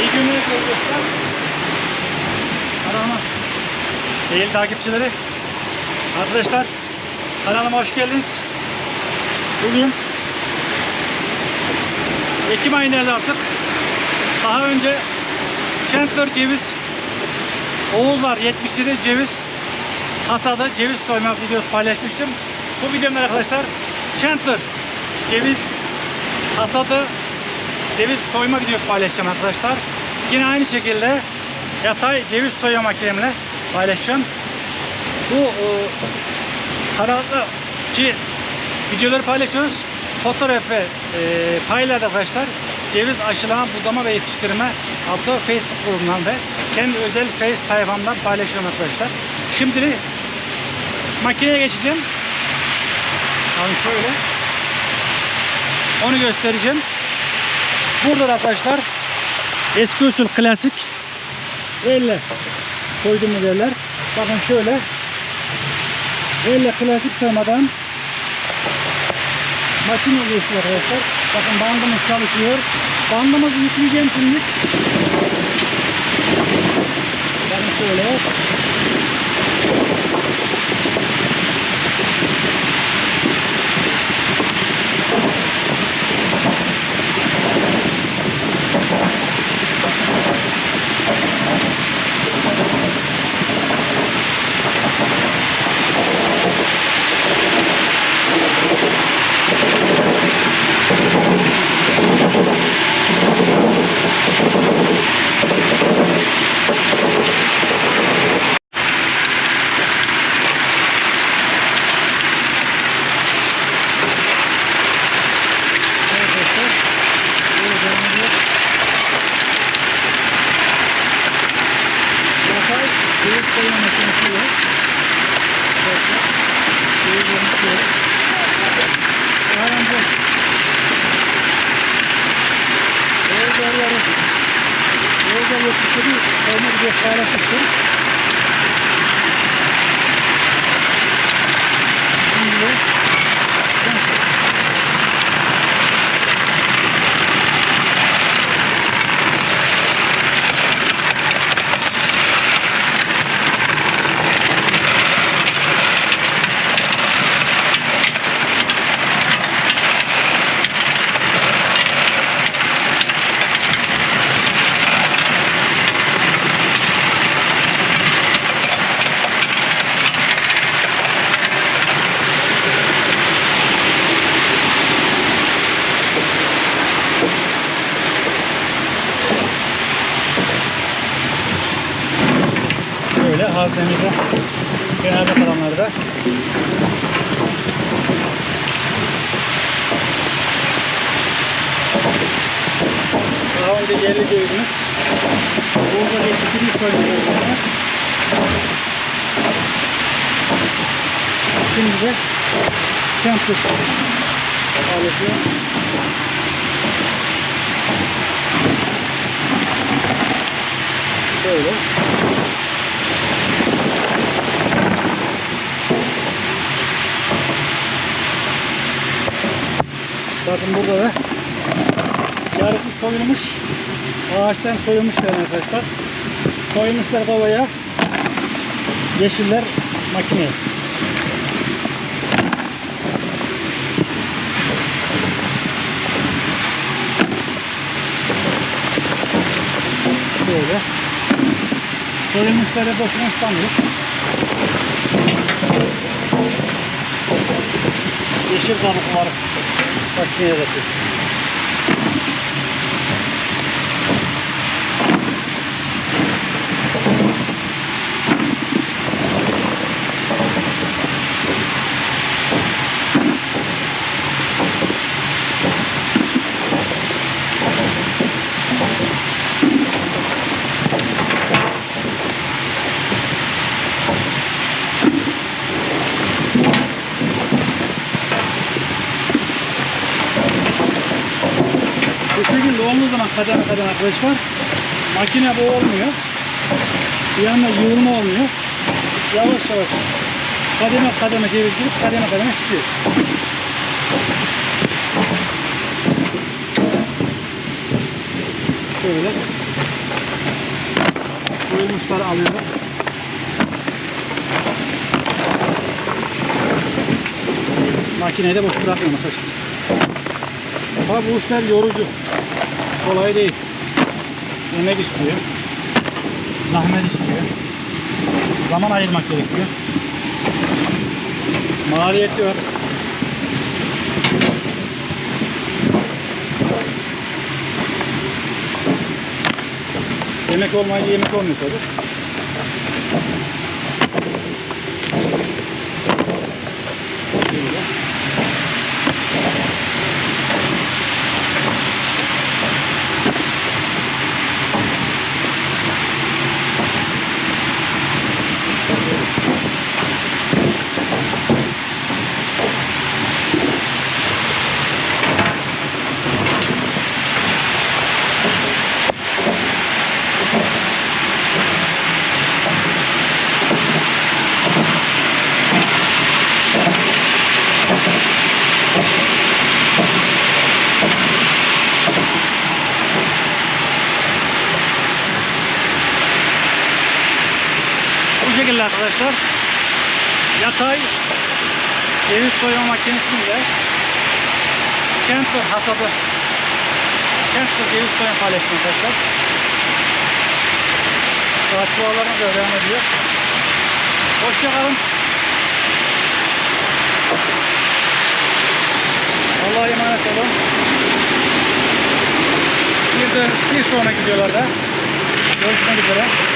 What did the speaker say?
İyi günler arkadaşlar. Arama. Değil takipçileri. Arkadaşlar kanalıma hoş geldiniz. Bugün Ekim ayında artık. Daha önce Chandler ceviz Oğullar 77 ceviz hasadı ceviz soyma videosu paylaşmıştım. Bu videomda arkadaşlar Chandler ceviz hasadı ceviz soyma videosu paylaşacağım arkadaşlar. Yine aynı şekilde yatay ceviz soyma makinemle paylaşacağım. Bu e, kanalda ki videoları paylaşıyoruz. Fotoğraf ve e, paylaşıyoruz arkadaşlar. Ceviz aşılama, budama ve yetiştirme adlı Facebook grubundan ve kendi özel Face sayfamdan paylaşıyorum arkadaşlar. Şimdi makineye geçeceğim. Yani şöyle. Onu göstereceğim. Burada da arkadaşlar eski usul klasik elle soyduğumuz yerler. Bakın şöyle elle klasik saymadan makine geçti arkadaşlar. Bakın bandımız çalışıyor. Bandımızı yükleyeceğim şimdi. Bakın şöyle. Arkadaşlar. Böyle devam ediyor. Yatay ceviz koyma makinesi var. Arkadaşlar. Cevizlerini koyuyoruz. Öğrenci. Oğullarları. Oğullar yetişleri sayma videosu paylaşmıştım. Şimdi de Şöyle haznemize genelde kalanları da daha önce yerli cevizimiz burada yetiştiğimiz soymalarımız Şimdi de şampus alışıyor. Böyle. Bakın burada da yarısı soyulmuş. Ağaçtan soyulmuş yani arkadaşlar. Soyulmuşlar kovaya. Yeşiller makineye. Böyle. Soyulmuşları boşuna ıslanmıyoruz. Yeşil makineye bakıyoruz. Bu şekilde zaman kademe kademe arkadaşlar makine bu olmuyor. Bir yanda yığılma olmuyor. Yavaş yavaş kademe kademe ceviz girip kademe kademe çıkıyor. Şöyle. Soyulmuşları alıyorum. Makineyi de boş bırakmıyorum arkadaşlar. Bu işler yorucu. Kolay değil. Emek istiyor. Zahmet istiyor. Zaman ayırmak gerekiyor. Maliyeti var. Yemek olmayınca yemek olmuyor tabii. Şekilde arkadaşlar yatay ceviz soyma makinesiyle Kentler hasadı Kentler ceviz soyma paylaşımı arkadaşlar. Daha çuvallarına da devam ediyor. Hoşçakalın. Allah'a emanet olun. Bir de bir sonraki videolarda görüşmek üzere.